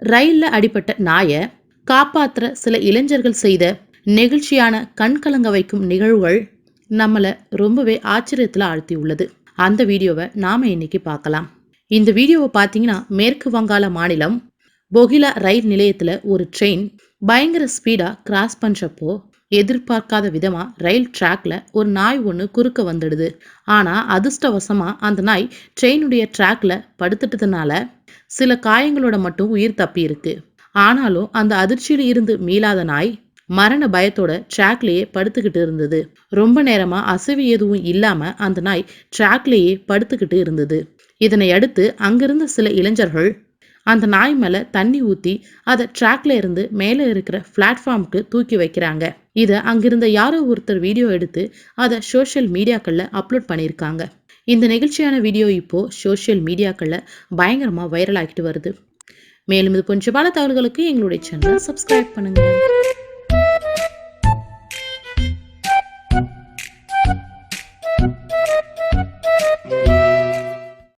ரயிலில் அடிபட்ட நாயை காப்பாற்றுற சில இளைஞர்கள் செய்த நெகிழ்ச்சியான கண்கலங்க வைக்கும் நிகழ்வுகள் நம்மளை ரொம்பவே ஆச்சரியத்தில் ஆழ்த்தி உள்ளது அந்த வீடியோவை நாம இன்னைக்கு பார்க்கலாம். இந்த வீடியோவை பார்த்தீங்கன்னா மேற்கு வங்காள மாநிலம் பொகிலா ரயில் நிலையத்தில் ஒரு ட்ரெயின் பயங்கர ஸ்பீடாக கிராஸ் பண்ணுறப்போ எதிர்பார்க்காத விதமாக ரயில் ட்ராக்ல ஒரு நாய் ஒன்று குறுக்க வந்துடுது. ஆனால் அதிர்ஷ்டவசமாக அந்த நாய் ட்ரெயினுடைய ட்ராக்ல படுத்துட்டதுனால சில காயங்களோட மட்டும் உயிர் தப்பி இருக்கு. ஆனாலும் அந்த அதிர்ச்சியில் இருந்து மீளாத நாய் மரண பயத்தோட ட்ராக்லேயே படுத்துக்கிட்டு இருந்தது. ரொம்ப நேரமா அசைவு எதுவும் இல்லாம அந்த நாய் ட்ராக்லேயே படுத்துக்கிட்டு இருந்தது. இதனை அடுத்து அங்கிருந்த சில இளைஞர்கள் அந்த நாய் மேல தண்ணி ஊத்தி அதை ட்ராக்ல இருந்து மேலே இருக்கிற பிளாட்ஃபார்முக்கு தூக்கி வைக்கிறாங்க. இதை அங்கிருந்த யாரோ ஒருத்தர் வீடியோ எடுத்து அதை சோஷியல் மீடியாக்கள்ல அப்லோட் பண்ணியிருக்காங்க இந்த நிகழ்ச்சியான வீடியோ இப்போ சோஷியல் மீடியாக்கள்ல பயங்கரமா வைரல் ஆகிட்டு வருது. மேலும் இது போன்ற பல தகவல்களுக்கு எங்களுடைய சேனலை சப்ஸ்கிரைப் பண்ணுங்க.